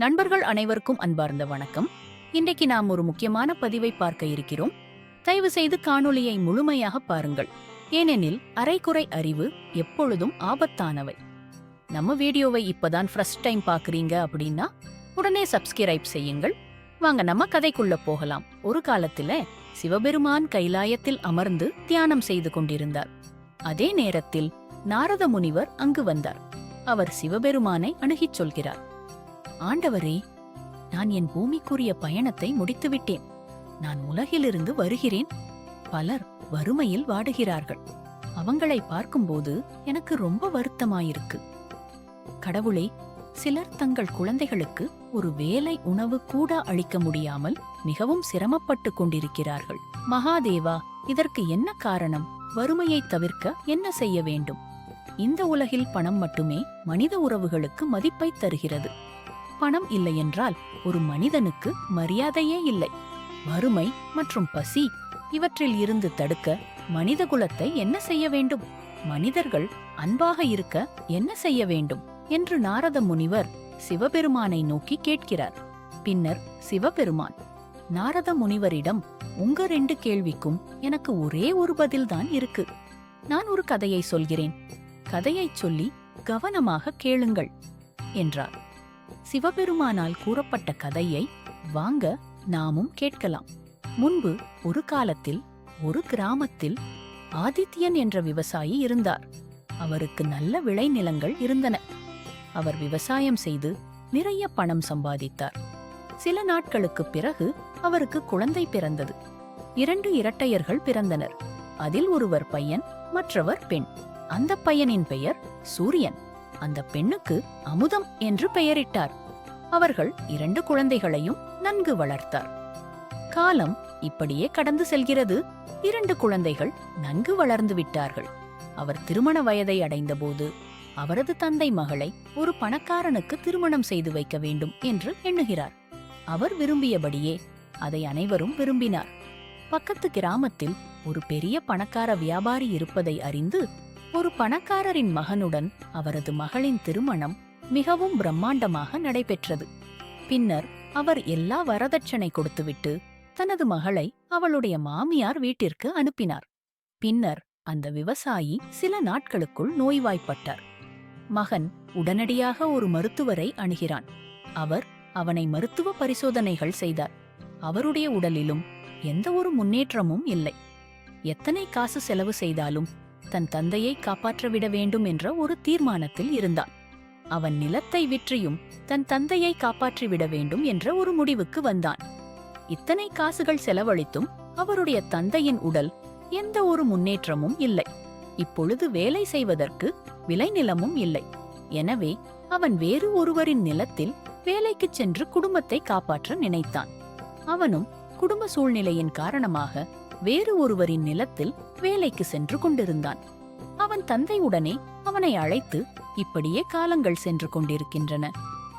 நண்பர்கள் அனைவருக்கும் அன்பார்ந்த வணக்கம். இன்றைக்கு நாம் ஒரு முக்கியமான பதிவை பார்க்க இருக்கிறோம். தயவு செய்து காணொளியை முழுமையாக பாருங்கள். ஏனெனில் அரைக்குறை அறிவு எப்பொழுதும் ஆபத்தானவை. நம்ம வீடியோவை இப்பதான் ஃபர்ஸ்ட் டைம் பாக்குறீங்க அப்படின்னா உடனே சப்ஸ்கிரைப் செய்யுங்கள். வாங்க நம்ம கதைக்குள்ள போகலாம். ஒரு காலத்துல சிவபெருமான் கைலாயத்தில் அமர்ந்து தியானம் செய்து கொண்டிருந்தார். அதே நேரத்தில் நாரத முனிவர் அங்கு வந்தார். அவர் சிவபெருமானை அணுகிச் சொல்கிறார். ஆண்டவரே நான் என் பூமிக்குரிய பயணத்தை முடித்துவிட்டேன். நான் உலகிலிருந்து வருகிறேன். பலர் வறுமையில் வாடுகிறார்கள். அவங்களை பார்க்கும்போது எனக்கு ரொம்ப வருத்தமாயிருக்கு. கடவுளே சிலர் தங்கள் குழந்தைகளுக்கு ஒரு வேலை உணவு கூட அளிக்க முடியாமல் மிகவும் சிரமப்பட்டு கொண்டிருக்கிறார்கள். மகாதேவா இதற்கு என்ன காரணம்? வறுமையை தவிர்க்க என்ன செய்ய வேண்டும்? இந்த உலகில் பணம் மட்டுமே மனித உறவுகளுக்கு மதிப்பை தருகிறது. பணம் இல்லையென்றால் ஒரு மனிதனுக்கு மரியாதையே இல்லை. வறுமை மற்றும் பசி இவற்றில் இருந்து தடுக்க மனித குலத்தை என்ன செய்ய வேண்டும்? மனிதர்கள் அன்பாக இருக்க என்ன செய்ய வேண்டும்? என்று நாரத முனிவர் சிவபெருமானை நோக்கி கேட்கிறார். பின்னர் சிவபெருமான் நாரத முனிவரிடம் உங்க ரெண்டு கேள்விக்கும் எனக்கு ஒரே ஒரு பதில்தான் இருக்கு. நான் ஒரு கதையை சொல்கிறேன். கதையைச் சொல்லி கவனமாக கேளுங்கள் என்றார். சிவபெருமானால் கூறப்பட்ட கதையை வாங்க நாமும் கேட்கலாம். முன்பு ஒரு காலத்தில் ஒரு கிராமத்தில் ஆதித்யன் என்ற விவசாயி இருந்தார். அவருக்கு நல்ல விளைநிலங்கள் இருந்தன. அவர் விவசாயம் செய்து நிறைய பணம் சம்பாதித்தார். சில நாட்களுக்குப் பிறகு அவருக்கு குழந்தை பிறந்தது. இரண்டு இரட்டையர்கள் பிறந்தனர். அதில் ஒருவர் பையன் மற்றவர் பெண். அந்த பையனின் பெயர் சூரியன். அந்த பெண்ணுக்கு அமுதம் என்று பெயரிட்டார். அவர்கள் இரண்டு குழந்தைகளையும் நன்கு வளர்த்தார். காலம் இப்படியே கடந்து செல்கிறது. இரண்டு குழந்தைகள் நன்கு வளர்ந்து விட்டார்கள். அவர் திருமண வயதை அடைந்தபோது அவரது தந்தை மகளை ஒரு பணக்காரனுக்கு திருமணம் செய்து வைக்க வேண்டும் என்று எண்ணுகிறார். அவர் விரும்பியபடியே அதை அனைவரும் விரும்பினார். பக்கத்து கிராமத்தில் ஒரு பெரிய பணக்கார வியாபாரி இருப்பதை அறிந்து ஒரு பணக்காரரின் மகனுடன் அவரது மகளின் திருமணம் மிகவும் பிரம்மாண்டமாக நடைபெற்றது. பின்னர் அவர் எல்லா வரதட்சணை கொடுத்துவிட்டு தனது மகளை அவளுடைய மாமியார் வீட்டிற்கு அனுப்பினார். பின்னர் அந்த விவசாயி சில நாட்களுக்குள் நோய்வாய்ப்பட்டார். மகன் உடனடியாக ஒரு மருத்துவரை அணுகிறான். அவர் அவனை மருத்துவ பரிசோதனைகள் செய்தார். அவருடைய உடலிலும் எந்த ஒரு முன்னேற்றமும் இல்லை. எத்தனை காசு செலவு செய்தாலும் தன் தந்தையை காப்பாற்றவிட வேண்டும் என்ற ஒரு தீர்மானத்தில் இருந்தான். அவன் நிலத்தை விற்றியும் தன் தந்தையை காப்பாற்றிவிட வேண்டும் என்ற ஒரு முடிவுக்கு வந்தான். இத்தனை காசுகள் செலவழித்தும் அவருடைய தந்தையின் உடல் எந்த ஒரு முன்னேற்றமும் இல்லை. இப்பொழுது வேலை செய்வதற்கு விளைநிலமும் இல்லை. எனவே அவன் வேறு ஒருவரின் நிலத்தில் வேலைக்குச் சென்று குடும்பத்தை காப்பாற்ற நினைத்தான். அவனும் குடும்ப சூழ்நிலையின் காரணமாக வேறு ஒருவரின் நிலத்தில் வேலைக்கு சென்று கொண்டிருந்தான். அவன் தந்தை உடனே அவனை அழைத்து இப்படியே காலங்கள் சென்று கொண்டிருக்கின்றன.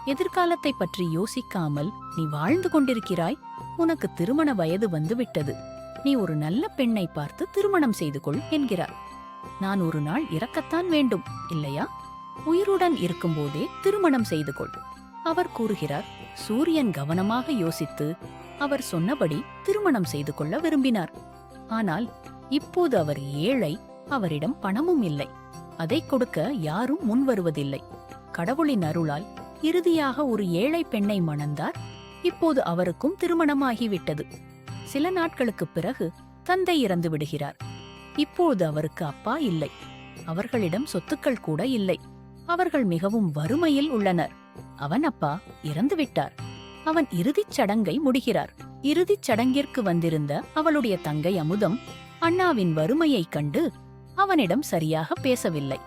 எதிர்காலத்தை பற்றி யோசிக்காமல் நீ வாழ்ந்து கொண்டிருக்கிறாய். உனக்கு திருமண வயது வந்துவிட்டது. நீ ஒரு நல்ல பெண்ணை பார்த்து திருமணம் செய்து கொள் என்கிறார். நான் ஒரு நாள் இறக்கத்தான் வேண்டும் இல்லையா? உயிருடன் இருக்கும்போதே திருமணம் செய்து கொள். அவர் கூறுகிறார் சூரியன் கவனமாக யோசித்து அவர் சொன்னபடி திருமணம் செய்து கொள்ள விரும்பினார். ஆனால் இப்போது அவர் ஏழை அவரிடம் பணமும் இல்லை. அதை கொடுக்க யாரும் முன் வருவதில்லை. கடவுளின் அருளால் இறுதியாக ஒரு ஏழை பெண்ணை மணந்தார். இப்போது அவருக்கும் திருமணமாகிவிட்டது. சில நாட்களுக்குப் பிறகு தந்தை இறந்து விடுகிறார். இப்போது அவருக்கு அப்பா இல்லை. அவர்களிடம் சொத்துக்கள் கூட இல்லை. அவர்கள் மிகவும் வறுமையில் உள்ளனர். அவன் அப்பா இறந்துவிட்டார். அவன் இறுதிச் சடங்கை முடிகிறார். இறுதிச் சடங்கிற்கு வந்திருந்த அவளுடைய தங்கை அமுதம் அண்ணாவின் வறுமையைக் கண்டு அவனிடம் சரியாக பேசவில்லை.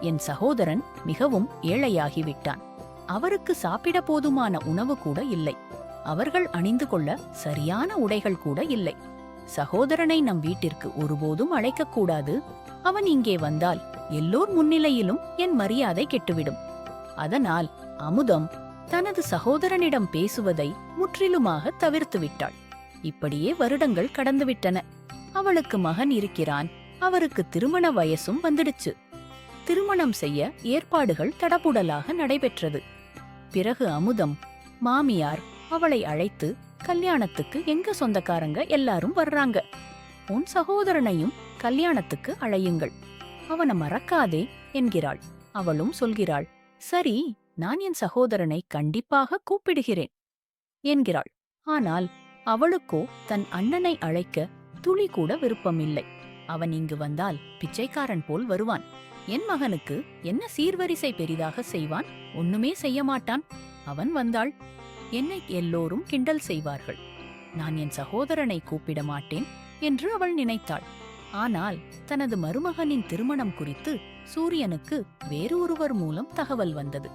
என் சகோதரன் மிகவும் ஏழையாகிவிட்டான். அவருக்கு சாப்பிட போதுமான உணவு கூட இல்லை. அவர்கள் அணிந்து கொள்ள சரியான உடைகள் கூட இல்லை. சகோதரனை நம் வீட்டிற்கு ஒருபோதும் அழைக்கக்கூடாது அவன் இங்கே வந்தால் எல்லோர் முன்னிலையிலும் என் மரியாதை கெட்டுவிடும். அதனால் அமுதம் தனது சகோதரனிடம் பேசுவதை முற்றிலுமாக தவிர்த்து விட்டாள் இப்படியே வருடங்கள் கடந்துவிட்டன. அவளுக்கு மகன் இருக்கிறான். அவருக்கு திருமண வயசும் வந்துடுச்சு. திருமணம் செய்ய ஏற்பாடுகள் தடபுடலாக நடைபெற்றது. பிறகு அமுதம் மாமியார் அவளை அழைத்து கல்யாணத்துக்கு எங்க சொந்தக்காரங்க எல்லாரும் வர்றாங்க. உன் சகோதரனையும் கல்யாணத்துக்கு அழையுங்கள். அவனை மறக்காதே என்கிறாள். அவளும் சொல்கிறாள் சரி நான் என் சகோதரனை கண்டிப்பாக கூப்பிடுகிறேன் என்கிறாள். ஆனால் அவளுக்கோ தன் அண்ணனை அழைக்க துளி கூட விருப்பமில்லை. அவன் இங்கு வந்தால் பிச்சைக்காரன் போல் வருவான். என் மகனுக்கு என்ன சீர்வரிசை பெரிதாக செய்வான்? ஒண்ணுமே செய்ய மாட்டான். அவன் வந்தாள். என்னை எல்லோரும் கிண்டல் செய்வார்கள். நான் என் சகோதரனை கூப்பிட மாட்டேன் என்று அவள் நினைத்தாள். ஆனால் தனது மருமகனின் திருமணம் குறித்து சூரியனுக்கு வேறு ஒருவர் மூலம் தகவல் வந்தது.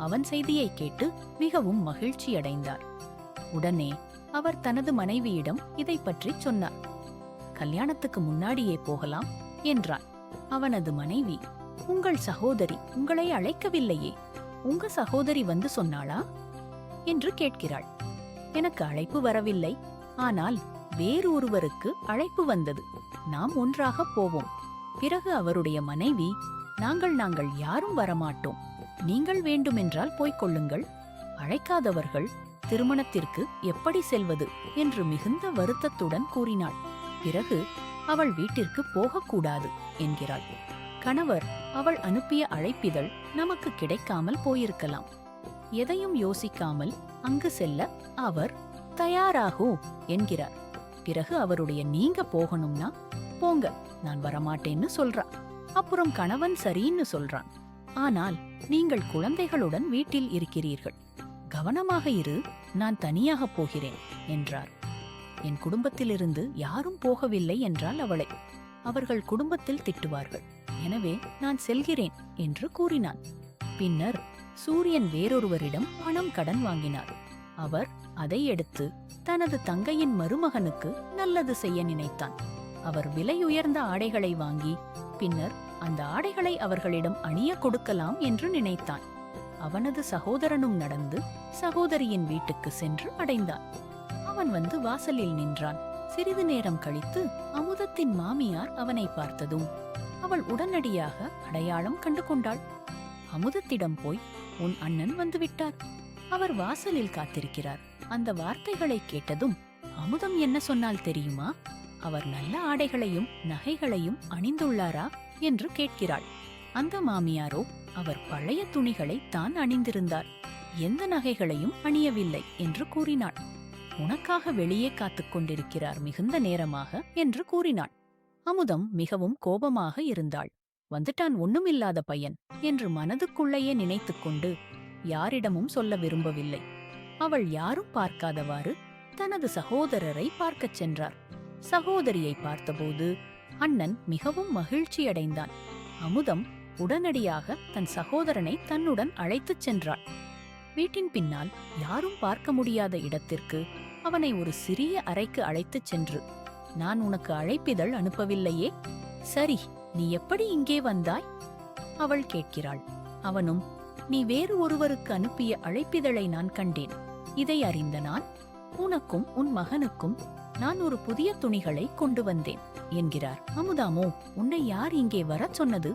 அவன் செய்தியை கேட்டு மிகவும் மகிழ்ச்சியடைந்தார். உடனே அவர் தனது மனைவியிடம் இதை பற்றிச் சொன்னார். கல்யாணத்துக்கு முன்னாடியே போகலாம் என்றார் அவனது மனைவி உங்கள் சகோதரி உங்களை அழைக்கவில்லையே உங்க சகோதரி வந்து சொன்னாளா? என்று கேட்கிறாள். எனக்கு அழைப்பு வரவில்லை ஆனால் வேறு ஒருவருக்கு அழைப்பு வந்தது. நாம் ஒன்றாக போவோம். பிறகு அவருடைய மனைவி நாங்கள் நாங்கள் யாரும் வரமாட்டோம். நீங்கள் வேண்டுமென்றால் போய்க் கொள்ளுங்கள். அழைக்காதவர்கள் திருமணத்திற்கு எப்படி செல்வது என்று மிகுந்த வருத்தத்துடன் கூறினாள். பிறகு அவள் வீட்டிற்கு போகக்கூடாது என்கிறாள். கணவர் அவள் அனுப்பிய அழைப்பிதழ் நமக்கு கிடைக்காமல் போயிருக்கலாம். எதையும் யோசிக்காமல் அங்கு செல்ல அவர் தயாராகும் என்கிறார். பிறகு அவருடைய நீங்க போகணும்னா போங்க நான் வரமாட்டேன்னு சொல்றா அப்புறம் கணவன் சரின்னு சொல்றான். ஆனால் நீங்கள் குழந்தைகளுடன் வீட்டில் இருக்கிறீர்கள். கவனமாக இரு நான் தனியாக போகிறேன் என்றார். என் குடும்பத்திலிருந்து யாரும் போகவில்லை என்றால் அவளை. அவர்கள் குடும்பத்தில் திட்டுவார்கள். எனவே நான் செல்கிறேன் என்று கூறினான். பின்னர் சூரியன் வேறொருவரிடம் பணம் கடன் வாங்கினார். அவர் அதை எடுத்து தனது தங்கையின் மருமகனுக்கு நல்லது செய்ய நினைத்தான். அவர் விலையுயர்ந்த ஆடைகளை வாங்கி பின்னர் அந்த ஆடைகளை அவர்களிடம் அணிய கொடுக்கலாம் என்று நினைத்தான் அவனது சகோதரனும் நடந்து சகோதரியின் வீட்டுக்கு சென்று அடைந்தான் அவன் வந்து வாசலில் நின்றான். சிறிது நேரம் கழித்து அமுதத்தின் மாமியார் அவனை பார்த்ததும் அவள் உடனடியாக அடையாளம் கண்டு கொண்டாள். அமுதத்திடம் போய் உன் அண்ணன் வந்துவிட்டார் அவர் வாசலில் காத்திருக்கிறார். அந்த வார்த்தைகளை கேட்டதும் அமுதம் என்ன சொன்னால் தெரியுமா? அவர் நல்ல ஆடைகளையும் நகைகளையும் அணிந்துள்ளாரா? என்று கேட்கிறாள். அந்த மாமியாரோ அவர் பழைய துணிகளை தான் அணிந்திருந்தார். எந்த நகைகளையும் அணியவில்லை என்று கூறினாள். உனக்காக வெளியே காத்துக் கொண்டிருக்கிறார் மிகுந்த நேரமாக என்று கூறினாள். அமுதம் மிகவும் கோபமாக இருந்தாள். வந்துட்டான் ஒண்ணுமில்லாத பையன் என்று மனதுக்குள்ளேயே நினைத்துக்கொண்டு யாரிடமும் சொல்ல விரும்பவில்லை. அவள் யாரும் பார்க்காதவாறு தனது சகோதரரை பார்க்கச் சென்றார். சகோதரியை பார்த்தபோது அண்ணன் மிகவும் மகிழ்ச்சியடைந்தான். அமுதம் உடனடியாக தன் சகோதரனை தன்னுடன் அழைத்துச் சென்றாள். வீட்டின் பின்னால் யாரும் பார்க்க முடியாத இடத்திற்கு அவனை ஒரு சிறிய அறைக்கு அழைத்துச் சென்று நான் உனக்கு அழைப்பிதழ் அனுப்பவில்லையே. சரி நீ எப்படி இங்கே வந்தாய்? அவள் கேட்கிறாள். அவனும் நீ வேறு ஒருவருக்கு அனுப்பிய அழைப்பிதழை நான் கண்டேன். இதை அறிந்த நான் உனக்கும் உன் மகனுக்கும் நான் ஒரு புதிய துணிகளை கொண்டு வந்தேன் என்கிறார். அமுதாமோ உன்னை யார் இங்கே வரச் சொன்னது?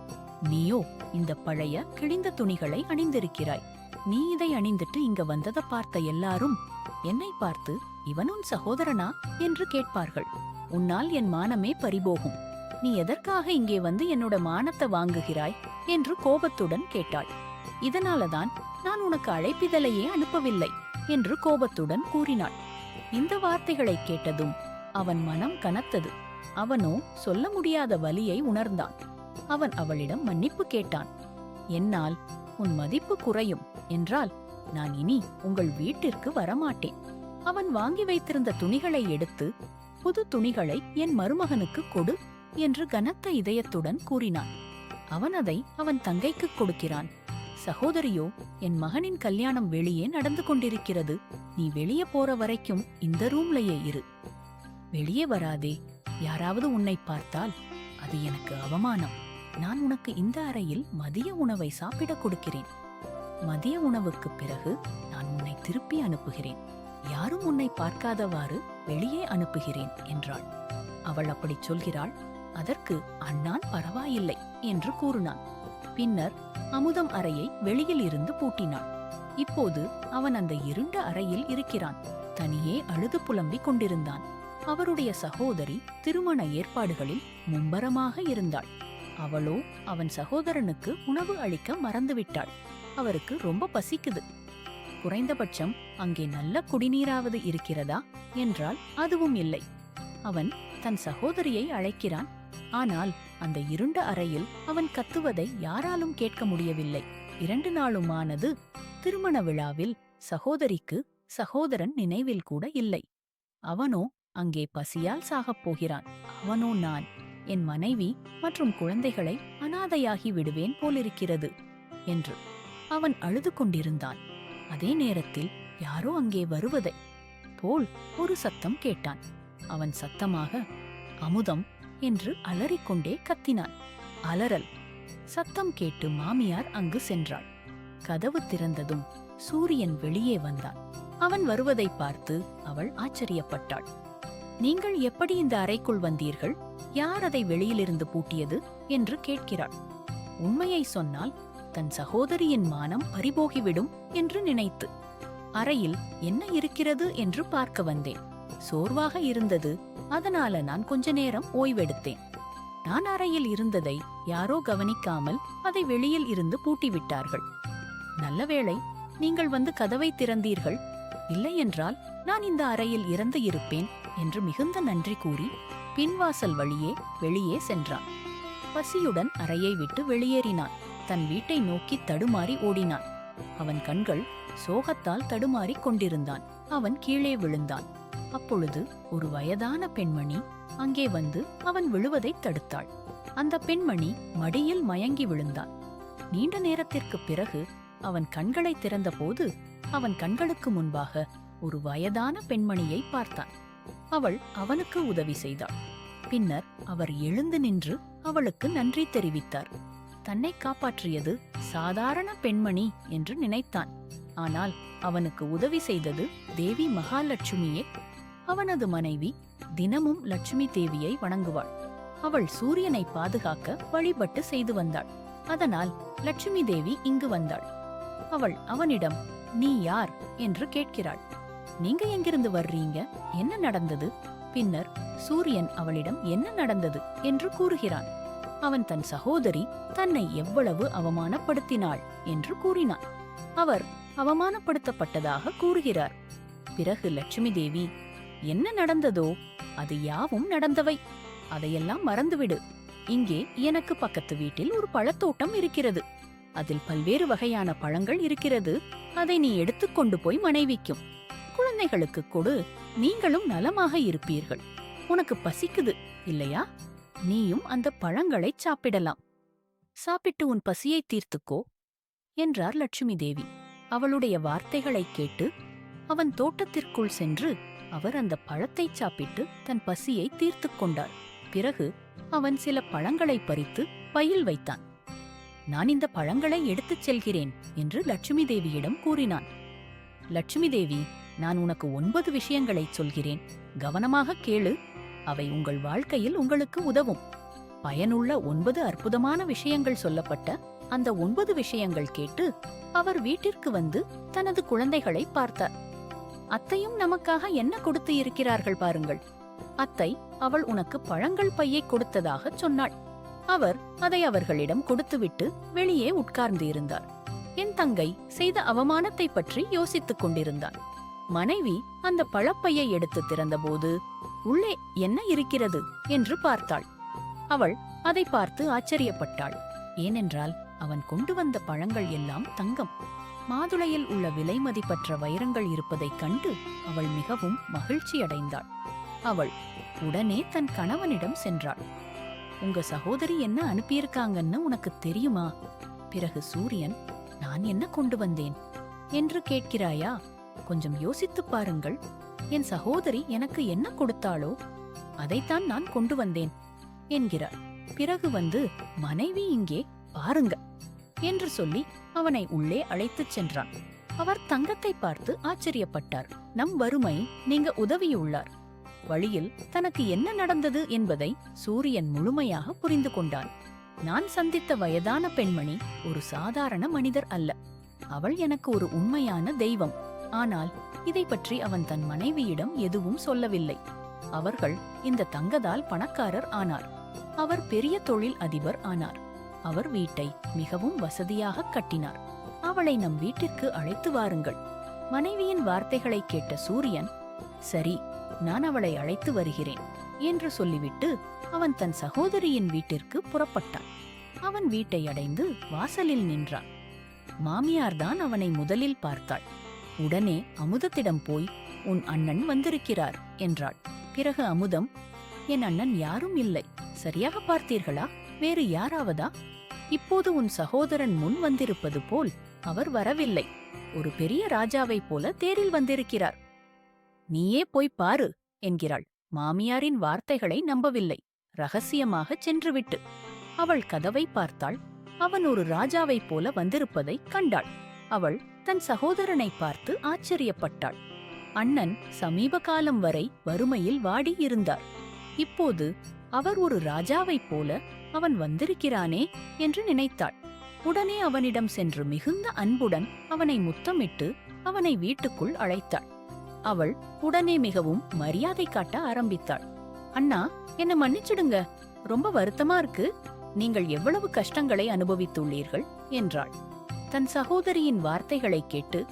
நீயோ இந்த பழைய கிழிந்த துணிகளை அணிந்திருக்கிறாய். நீ இதை அணிந்துட்டு இங்க வந்தத பார்த்த எல்லாரும் என்னை பார்த்து இவன் உன் சகோதரனா? என்று கேட்பார்கள். உன்னால் என் மானமே பறிபோகும். நீ எதற்காக இங்கே வந்து என்னோட மானத்தை வாங்குகிறாய்? என்று கோபத்துடன் கேட்டாள். இதனாலதான் நான் உனக்கு அழைப்பிதழையே அனுப்பவில்லை என்று கோபத்துடன் கூறினாள். இந்த வார்த்தைகளைக் கேட்டதும் அவன் மனம் கனத்தது. அவனோ சொல்ல முடியாத வலியை உணர்ந்தான். அவன் அவளிடம் மன்னிப்பு கேட்டான். என்னால் உன் மதிப்பு குறையும். என்றால் நான் இனி உங்கள் வீட்டிற்கு வரமாட்டேன். அவன் வாங்கி வைத்திருந்த துணிகளை எடுத்து புது துணிகளை என் மருமகனுக்கு கொடு என்று கனத்த இதயத்துடன் கூறினான். அவன் அதை அவன் தங்கைக்கு கொடுக்கிறான். சகோதரியோ என் மகனின் கல்யாணம் வெளியே நடந்து கொண்டிருக்கிறது. நீ வெளியே போற வரைக்கும் இந்த ரூம்லயே இரு. வெளியே வராதே. யாராவது உன்னை பார்த்தால் அது எனக்கு அவமானம். நான் உனக்கு இந்த அறையில் மதிய உணவை சாப்பிடக் கொடுக்கிறேன். மதிய உணவுக்கு பிறகு நான் உன்னை திருப்பி அனுப்புகிறேன். யாரும் உன்னை பார்க்காதவாறு வெளியே அனுப்புகிறேன் என்றாள். அவள் அப்படிச் சொல்கிறாள் அதற்கு அண்ணான் பரவாயில்லை என்று கூறினான். பின்னர் அமுதம் அறையை வெளியில் இருந்து பூட்டினாள். இப்போது அவன் அந்த இருண்ட அறையில் இருக்கிறான். தனியே அழுது புலம்பிக் கொண்டிருந்தான். அவருடைய சகோதரி திருமண ஏற்பாடுகளில் மும்பரமாக இருந்தாள். அவளோ அவன் சகோதரனுக்கு உணவு அளிக்க மறந்துவிட்டாள். அவருக்கு ரொம்ப பசிக்குது. குறைந்தபட்சம் அங்கே நல்ல குடிநீராவது இருக்கிறதா என்றால் அதுவும் இல்லை. அவன் தன் சகோதரியை அழைக்கிறான். ஆனால் அந்த இருண்ட அறையில் அவன் கத்துவதை யாராலும் கேட்க முடியவில்லை. இரண்டு நாளுமானது திருமண விழாவில் சகோதரிக்கு சகோதரன் நினைவில் கூட இல்லை. அவனோ அங்கே பசியால் சாகப் போகிறான். அவனோ நான் என் மனைவி மற்றும் குழந்தைகளை அனாதையாகி விடுவேன் போலிருக்கிறது என்று அவன் அழுது கொண்டிருந்தான். அதே நேரத்தில் யாரோ அங்கே வருவதை போல் ஒரு சத்தம் கேட்டான். அவன் சத்தமாக அமுதம் என்று அலறிக்கொண்டே கத்தினான். அலறல். சத்தம் கேட்டு மாமியார் அங்கு சென்றாள். கதவு திறந்ததும் சூரியன் வெளியே வந்தான். அவன் வருவதை பார்த்து அவள் ஆச்சரியப்பட்டாள். நீங்கள் எப்படி இந்த அறைக்குள் வந்தீர்கள்? யார் அதை வெளியிலிருந்து பூட்டியது? என்று கேட்கிறாள். உண்மையை சொன்னால் தன் சகோதரியின் மானம் பறிபோகிவிடும் என்று நினைத்து. அறையில் என்ன இருக்கிறது? என்று பார்க்க வந்தேன். சோர்வாக இருந்தது. அதனால நான் கொஞ்ச நேரம் ஓய்வெடுத்தேன். நான் அறையில் இருந்ததை யாரோ கவனிக்காமல் அதை வெளியில் இருந்து பூட்டிவிட்டார்கள். நல்ல வேளை நீங்கள் வந்து கதவை திறந்தீர்கள். இல்லையென்றால் நான் இந்த அறையில் இறந்து இருப்பேன் என்று மிகுந்த நன்றி கூறி பின்வாசல் வழியே வெளியே சென்றான். பசியுடன் அறையை விட்டு வெளியேறினான். தன் வீட்டை நோக்கி தடுமாறி ஓடினான். அவன் கண்கள் சோகத்தால் தடுமாறிக் கொண்டிருந்தான். அவன் கீழே விழுந்தான். அப்பொழுது ஒரு வயதான பெண்மணி அங்கே வந்து அவன் விழுவதைத் தடுத்தாள். அந்த பெண்மணி மடியில் மயங்கி விழுந்தான். நீண்ட நேரத்திற்குப் பிறகு அவன் கண்களை திறந்தபோது அவன் கண்களுக்கு முன்பாக ஒரு வயதான பெண்மணியை பார்த்தான். அவள் அவனுக்கு உதவி செய்தாள். பின்னர் அவர் எழுந்து நின்று அவளுக்கு நன்றி தெரிவித்தார். தன்னை காப்பாற்றியது சாதாரண பெண்மணி என்று நினைத்தான். ஆனால் அவனுக்கு உதவி செய்தது தேவி மகாலட்சுமியே. அவனது மனைவி தினமும் லட்சுமி தேவியை வணங்குவாள். அவள் சூரியனை பாதுகாக்க வழிபட்டு செய்து வந்தாள். அதனால் லட்சுமி தேவி இங்கு வந்தாள். அவள் அவனிடம் நீ யார்? என்று கேட்கிறாள். நீங்க எங்கிருந்து வர்றீங்க? என்ன நடந்தது? பின்னர் சூரியன் அவளிடம் என்ன நடந்தது? என்று கூறுகிறான். அவன் தன் சகோதரி தன்னை எவ்வளவு அவமானப்படுத்தினாள் என்று கூறினான். அவர் அவமானப்படுத்தப்பட்டதாக கூறுகிறார். பிறகு லட்சுமி தேவி என்ன நடந்ததோ அது யாவும் நடந்தவை. அதையெல்லாம் மறந்துவிடு. இங்கே எனக்கு பக்கத்து வீட்டில் ஒரு பழத்தோட்டம் இருக்கிறது. அதில் பல்வேறு வகையான பழங்கள் இருக்கிறது. அதை நீ எடுத்துக்கொண்டு போய் மனைவிக்கும். குழந்தைகளுக்கு கொடு. நீங்களும் நலமாக இருப்பீர்கள். உனக்கு பசிக்குது இல்லையா? நீயும் அந்த பழங்களை சாப்பிடலாம். சாப்பிட்டு உன் பசியை தீர்த்துக்கோ என்றார் லட்சுமி தேவி. அவளுடைய வார்த்தைகளைக் கேட்டு அவன் தோட்டத்திற்குள் சென்று அவர் அந்த பழத்தைச் சாப்பிட்டு தன் பசியை தீர்த்துக் கொண்டார். பிறகு அவன் சில பழங்களை பறித்து பையில் வைத்தான். நான் இந்த பழங்களை எடுத்துச் செல்கிறேன் என்று லட்சுமி தேவியிடம் கூறினான். லட்சுமி தேவி நான் உனக்கு ஒன்பது விஷயங்களைச் சொல்கிறேன். கவனமாக கேளு. அவை உங்கள் வாழ்க்கையில் உங்களுக்கு உதவும். பயனுள்ள ஒன்பது அற்புதமான விஷயங்கள் சொல்லப்பட்ட அந்த ஒன்பது விஷயங்கள் கேட்டு அவர் வீட்டிற்கு வந்து தனது குழந்தைகளை பார்த்தார். அத்தையும் நமக்காக என்ன கொடுத்து இருக்கிறார்கள் பாருங்கள். அத்தை அவள் உனக்கு பழங்கள் பையை கொடுத்ததாகச் சொன்னாள். அவர் அதை அவர்களிடம் கொடுத்துவிட்டு வெளியே உட்கார்ந்து இருந்தார். என் தங்கை செய்த அவமானத்தை பற்றி யோசித்துக் கொண்டிருந்தாள். மனைவி அந்த பழப்பையை எடுத்து திறந்தபோது உள்ளே என்ன இருக்கிறது? என்று பார்த்தாள். அவள் அதை பார்த்து ஆச்சரியப்பட்டாள். ஏனென்றால் அவன் கொண்டு வந்த பழங்கள் எல்லாம் தங்கம். மாதுளையில் உள்ள விலை மதிப்பற்ற வைரங்கள் இருப்பதைக் கண்டு அவள் மிகவும் மகிழ்ச்சியடைந்தாள். அவள் உடனே தன் கணவனிடம் சென்றாள். உங்க சகோதரி என்ன அனுப்பியிருக்காங்கன்னு உனக்கு தெரியுமா? பிறகு சூரியன் நான் என்ன கொண்டு வந்தேன்? என்று கேட்கிறாயா? கொஞ்சம் யோசித்துப் பாருங்கள். என் சகோதரி எனக்கு என்ன கொடுத்தாளோ அதைத்தான் நான் கொண்டு வந்தேன் என்கிறார். பிறகு வந்து மனைவி இங்கே பாருங்க என்று சொல்லி அவனை உள்ளே அழைத்துச் சென்றான். அவர் தங்கத்தை பார்த்து ஆச்சரியப்பட்டார். நம் வறுமை நீங்க உதவியுள்ளார். வழியில் தனக்கு என்ன நடந்தது என்பதை சூரியன் முழுமையாக புரிந்து கொண்டான். நான் சந்தித்த வயதான பெண்மணி ஒரு சாதாரண மனிதர் அல்ல. அவள் எனக்கு ஒரு உண்மையான தெய்வம். ஆனால் இதை பற்றி அவன் தன் மனைவியிடம் எதுவும் சொல்லவில்லை. அவர்கள் இந்த தங்கதால் பணக்காரர் ஆனார். அவர் பெரிய தொழில் அதிபர் ஆனார். அவர் வீட்டை மிகவும் வசதியாக கட்டினார். அவளை நம் வீட்டிற்கு அழைத்து வாருங்கள். மனைவியின் வார்த்தைகளை கேட்ட சூரியன் சரி நான் அவளை அழைத்து வருகிறேன் என்று சொல்லிவிட்டு அவன் தன் சகோதரியின் வீட்டிற்கு புறப்பட்டான். அவன் வீட்டை அடைந்து வாசலில் நின்றான். மாமியார்தான் அவனை முதலில் பார்த்தாள். உடனே அமுதத்திடம் போய் உன் அண்ணன் வந்திருக்கிறார் என்றாள். பிறகு அமுதம் என் அண்ணன் யாரும் இல்லை. சரியாக பார்த்தீர்களா? வேறு யாராவதா? இப்போது உன் சகோதரன் முன் வந்திருப்பது போல் அவர் வரவில்லை. ஒரு பெரிய ராஜாவைப் போல தேரில் வந்திருக்கிறார். நீயே போய் பாரு என்கிறாள். மாமியாரின் வார்த்தைகளை நம்பவில்லை. ரகசியமாகச் சென்றுவிட்டு. அவள் கதவை பார்த்தாள். அவன் ஒரு ராஜாவைப் போல வந்திருப்பதை கண்டாள். அவள் தன் சகோதரனை பார்த்து ஆச்சரியப்பட்டாள். அண்ணன் சமீப காலம் வரை வறுமையில் வாடி இருந்தார் இப்போது அவர் ஒரு ராஜாவைப் போல அவன் வந்திருக்கிறானே என்று நினைத்தாள். உடனே அவனிடம் சென்று மிகுந்த அன்புடன் அவனை முத்தமிட்டு அவனை வீட்டுக்குள் அழைத்தாள். அவள் உடனே மிகவும் மரியாதை காட்ட ஆரம்பித்தாள். அண்ணா என்ன மன்னிச்சிடுங்க. ரொம்ப வருத்தமா இருக்கு. நீங்கள் எவ்வளவு கஷ்டங்களை அனுபவித்துள்ளீர்கள்? என்றாள். தன் சகோதரியின் வார்த்தைகளை கேட்டு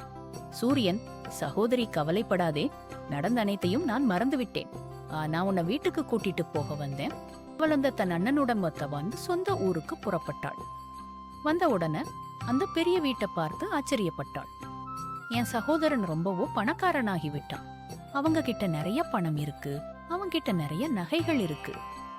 சூரியன் சகோதரி கவலைப்படாதே. நடந்த அனைத்தையும் நான் மறந்துவிட்டேன். ஆ, நான் உன்னை வீட்டுக்கு கூட்டிட்டு போக வந்தேன். வளர்ந்த தன் அண்ணனுடன் ஒத்த வந்து சொந்த ஊருக்கு புறப்பட்டாள். வந்த உடனே அந்த பெரிய வீட்டை பார்த்து ஆச்சரியப்பட்டாள். என் சகோதரன் ரொம்பவோ பணக்காரனாகி விட்டான். அவங்க கிட்ட நிறைய பணம் இருக்கு. அவன்கிட்ட நிறைய நகைகள் இருக்கு.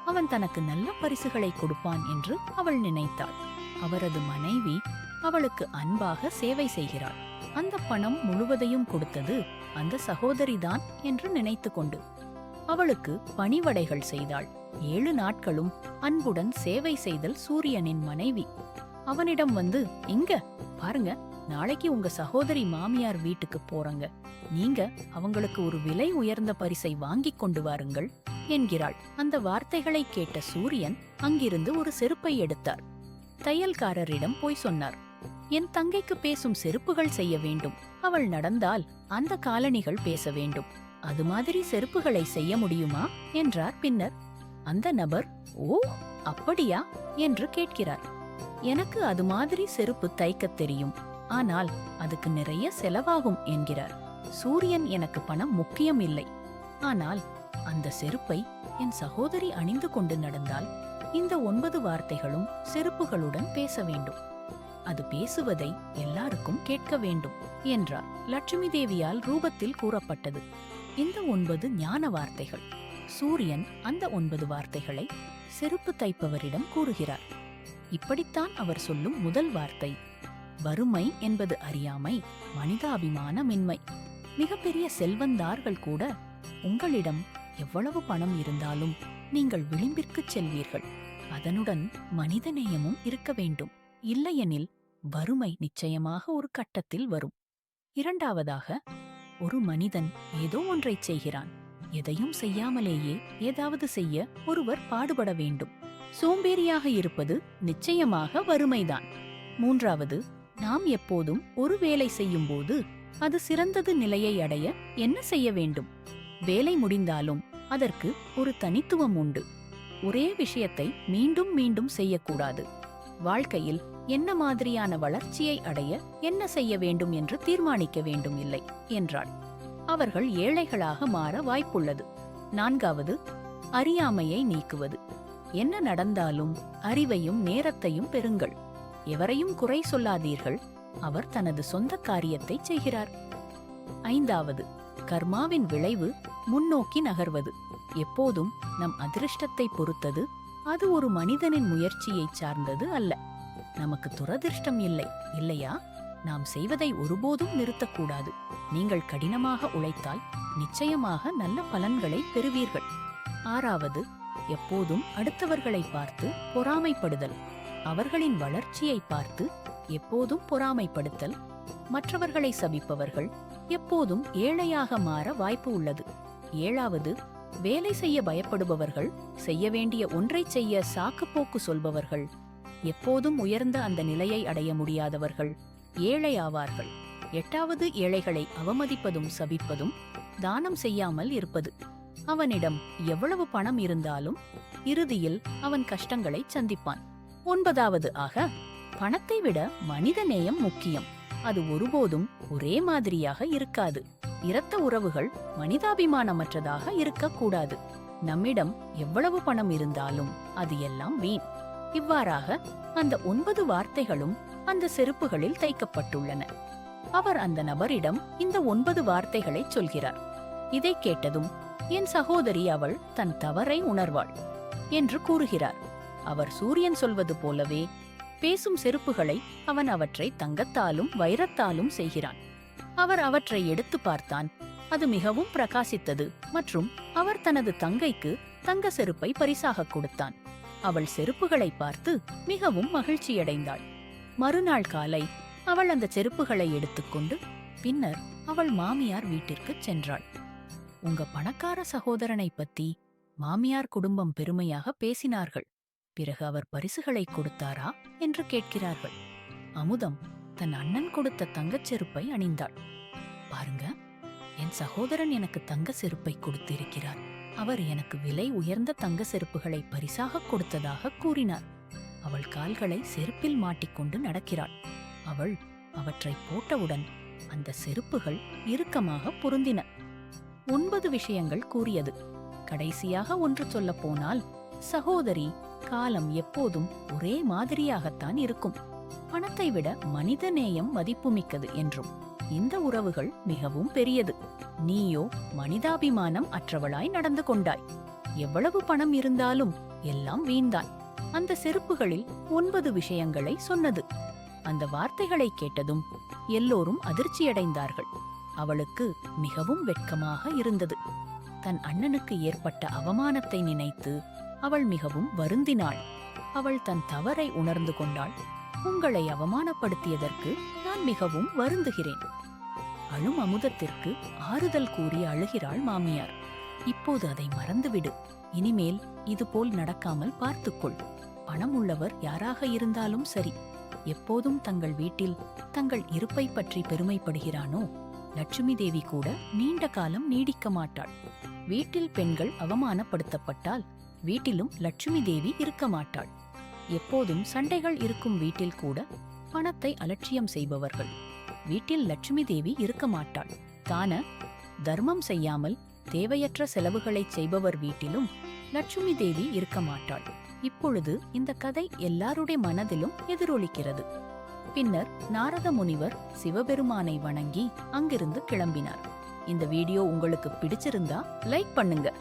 அவன் தனக்கு நல்ல பரிசுகளை கொடுப்பான் என்று அவள் நினைத்தாள். அவரது மனைவி அவளுக்கு அன்பாக சேவை செய்கிறாள். அந்த பணம் முழுவதையும் கொடுத்தது அந்த சகோதரிதான் என்று நினைத்து கொண்டு அவளுக்கு பணிவடைகள் செய்தாள். ஏழு நாட்களும் அன்புடன் சேவை செய்தல் சூரியனின் மனைவி. அவனிடம் வந்து இங்க பாருங்க நாளைக்கு உங்க சகோதரி மாமியார் வீட்டுக்கு போறங்க. நீங்க அவங்களுக்கு ஒரு விலை உயர்ந்த பரிசை வாங்கிக் கொண்டு வாருங்கள் என்கிறாள். அந்த வார்த்தைகளை கேட்ட சூரியன் அங்கிருந்து ஒரு செருப்பை எடுத்தார். தையல்காரரிடம் போய் சொன்னார் என் தங்கைக்கு பேசும் செருப்புகள் செய்ய வேண்டும். அவள் நடந்தால் அந்த காலணிகள் பேச வேண்டும். அது மாதிரி செருப்புகளை செய்ய முடியுமா? என்றார் பின்னர். அந்த நபர் ஓ அப்படியா? என்று கேட்கிறார். எனக்கு அது மாதிரி செருப்பு தைக்கத் தெரியும். ஆனால் அதுக்கு நிறைய செலவாகும் என்கிறார். சூரியன் எனக்கு பணம் முக்கியம் இல்லை. ஆனால் அந்த செருப்பை என் சகோதரி அணிந்து கொண்டு நடந்தால் இந்த ஒன்பது வார்த்தைகளும் செருப்புகளுடன் பேச வேண்டும். அது பேசுவதை எல்லாருக்கும் கேட்க வேண்டும் என்றார். லட்சுமி தேவியால் ரூபத்தில் கூறப்பட்டது. இந்த ஒன்பது ஞான வார்த்தைகள். சூரியன் அந்த ஒன்பது வார்த்தைகளை செருப்பு தைப்பவரிடம் கூறுகிறார். இப்படித்தான் அவர் சொல்லும் முதல் வார்த்தை. வறுமை என்பது அறியாமை மனிதாபிமானமின்மை. மிகப்பெரிய செல்வந்தார்கள் கூட உங்களிடம் எவ்வளவு பணம் இருந்தாலும் நீங்கள் விளிம்பிற்குச் செல்வீர்கள். அதனுடன் மனிதநேயமும் இருக்க வேண்டும். இல்லையெனில் வறுமை நிச்சயமாக ஒரு கட்டத்தில் வரும். இரண்டாவதாக ஒரு மனிதன் ஏதோ ஒன்றைச் செய்கிறான். எதையும் செய்யாமலேயே ஏதாவது செய்ய ஒருவர் பாடுபட வேண்டும். சோம்பேறியாக இருப்பது நிச்சயமாக வறுமைதான். மூன்றாவது நாம் எப்போதும் ஒரு வேலை செய்யும்போது அது சிறந்தது நிலையை அடைய என்ன செய்ய வேண்டும்? வேலை முடிந்தாலும் அதற்கு ஒரு தனித்துவம் உண்டு. ஒரே விஷயத்தை மீண்டும் மீண்டும் செய்யக்கூடாது. வாழ்க்கையில் என்ன மாதிரியான வளர்ச்சியை அடைய என்ன செய்ய வேண்டும் என்று தீர்மானிக்க வேண்டும் இல்லை என்றாள். அவர்கள் ஏழைகளாக மாற வாய்ப்புள்ளது. நான்காவது அறியாமையை நீக்குவது. என்ன நடந்தாலும் அறிவையும் நேரத்தையும் பெறுங்கள். எவரையும் குறை சொல்லாதீர்கள். அவர் தனது சொந்த காரியத்தை செய்கிறார். ஐந்தாவது கர்மாவின் விளைவு முன்னோக்கி நகர்வது. எப்போதும் நம் அதிர்ஷ்டத்தை பொறுத்தது அது ஒரு மனிதனின் முயற்சியை சார்ந்தது அல்ல. நமக்கு துரதிர்ஷ்டம் இல்லை இல்லையா? நாம் செய்வதை ஒருபோதும் நிறுத்தக்கூடாது. நீங்கள் கடினமாக உழைத்தால் நிச்சயமாக நல்ல பலன்களை பெறுவீர்கள். ஆறாவது எப்போதும் அடுத்தவர்களை பார்த்து பொறாமைப்படுதல். அவர்களின் வளர்ச்சியை பார்த்து எப்போதும் பொறாமைப்படுத்தல். மற்றவர்களை சபிப்பவர்கள் எப்போதும் ஏழையாக மாற வாய்ப்பு உள்ளது. ஏழாவது வேலை செய்ய பயப்படுபவர்கள் செய்ய வேண்டிய ஒன்றைச் செய்ய சாக்குப்போக்கு சொல்பவர்கள் எப்போதும் உயர்ந்த அந்த நிலையை அடைய முடியாதவர்கள் ஏழை ஆவார்கள். எட்டாவது ஏழைகளை அவமதிப்பதும் சபிப்பதும் தானம் செய்யாமல் இருப்பது. அவனிடம் எவ்வளவு பணம் இருந்தாலும் இறுதியில் அவன் கஷ்டங்களை சந்திப்பான். ஒன்பதாவது ஆக பணத்தை விட மனித நேயம் முக்கியம். அது ஒருபோதும் ஒரே மாதிரியாக இருக்காது. இரத்த உறவுகள் மனிதாபிமானமற்றதாக இருக்கக்கூடாது. நம்மிடம் எவ்வளவு பணம் இருந்தாலும் அது எல்லாம் வீண். இவ்வாறாக அந்த ஒன்பது வார்த்தைகளும் அந்த செருப்புகளில் தைக்கப்பட்டுள்ளன. அவர் அந்த நபரிடம் இந்த ஒன்பது வார்த்தைகளை சொல்கிறார். இதைக் கேட்டதும் என் சகோதரி அவள் தன் தவறை உணர்வாள் என்று கூறுகிறார். அவர் சூரியன் சொல்வது போலவே பேசும் செருப்புகளை அவன் அவற்றை தங்கத்தாலும் வைரத்தாலும் செய்கிறான். அவர் அவற்றை எடுத்து பார்த்தான். அது மிகவும் பிரகாசித்தது மற்றும் அவர் தனது தங்கைக்கு தங்க செருப்பை பரிசாக கொடுத்தான். அவள் செருப்புகளை பார்த்து மிகவும் மகிழ்ச்சியடைந்தாள். மறுநாள் காலை அவள் அந்த செருப்புகளை எடுத்துக்கொண்டு பின்னர் அவள் மாமியார் வீட்டிற்குச் சென்றாள். உங்க பணக்கார சகோதரனை பத்தி மாமியார் குடும்பம் பெருமையாக பேசினார்கள். பிறகு அவர் பரிசுகளை கொடுத்தாரா என்று கேட்கிறார்கள். அமுதம் தன் அண்ணன் கொடுத்த தங்கச் செருப்பை அணிந்தாள். பாருங்க என் சகோதரன் எனக்கு தங்க செருப்பை கொடுத்திருக்கிறார். அவர் எனக்கு விலை உயர்ந்த தங்க செருப்புகளை பரிசாக கொடுத்ததாக கூறினார். அவள் கால்களை செருப்பில் மாட்டிக்கொண்டு நடக்கிறாள். அவள் அவற்றை போட்டவுடன் அந்த செருப்புகள் இறுக்கமாக பொருந்தின. ஒன்பது விஷயங்கள் கூறியது. கடைசியாக ஒன்று சொல்லப் போனால் சகோதரி காலம் எப்போதும் ஒரே மாதிரியாகத்தான் இருக்கும். பணத்தை விட மனித நேயம் மதிப்புமிக்கது என்றும் இந்த உறவுகள் மிகவும் பெரியது. நீயோ மனிதாபிமானம் அற்றவளாய் நடந்து கொண்டாய். எவ்வளவு பணம் இருந்தாலும் எல்லாம் வீண்தான். அந்த செருப்புகளில் ஒன்பது விஷயங்களை சொன்னது. அந்த வார்த்தைகளை கேட்டதும் எல்லோரும் அதிர்ச்சியடைந்தார்கள். அவளுக்கு மிகவும் வெட்கமாக இருந்தது. தன் அண்ணனுக்கு ஏற்பட்ட அவமானத்தை நினைத்து அவள் மிகவும் வருந்தினாள். அவள் தன் தவறை உணர்ந்து கொண்டாள். உங்களை அவமானப்படுத்தியதற்கு நான் மிகவும் வருந்துகிறேன். அழும் அமுதத்திற்கு ஆறுதல் கூறி அழுகிறாள் மாமியார். இப்போது அதை மறந்துவிடு. இனிமேல் இதுபோல் நடக்காமல் பார்த்துக்கொள். பணம் உள்ளவர் யாராக இருந்தாலும் சரி. எப்போதும் தங்கள் வீட்டில் தங்கள் இருப்பை பற்றி பெருமைப்படுகிறானோ? லட்சுமி தேவி கூட நீண்ட காலம் நீடிக்க மாட்டாள். வீட்டில் பெண்கள் அவமானப்படுத்தப்பட்டால் வீட்டிலும் லட்சுமி தேவி இருக்க மாட்டாள். எப்போதும் சண்டைகள் இருக்கும் வீட்டில் கூட பணத்தை அலட்சியம் செய்பவர்கள். வீட்டில் லட்சுமி தேவி இருக்க மாட்டாள். தான தர்மம் செய்யாமல் தேவையற்ற செலவுகளைச் செய்பவர் வீட்டிலும் லட்சுமி தேவி இருக்க மாட்டாள். இப்பொழுது இந்த கதை எல்லாருடைய மனதிலும் எதிரொலிக்கிறது. பின்னர் நாரத முனிவர் சிவபெருமானை வணங்கி அங்கிருந்து கிளம்பினார். இந்த வீடியோ உங்களுக்கு பிடிச்சிருந்தா லைக் பண்ணுங்க.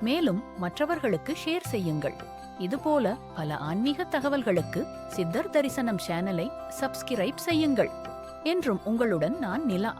மேலும் மற்றவர்களுக்கு ஷேர் செய்யுங்கள். இதுபோல பல ஆன்மீக தகவல்களுக்கு சித்தர் தரிசனம் சேனலை சப்ஸ்கிரைப் செய்யுங்கள். என்றும் உங்களுடன் நான் நிலா.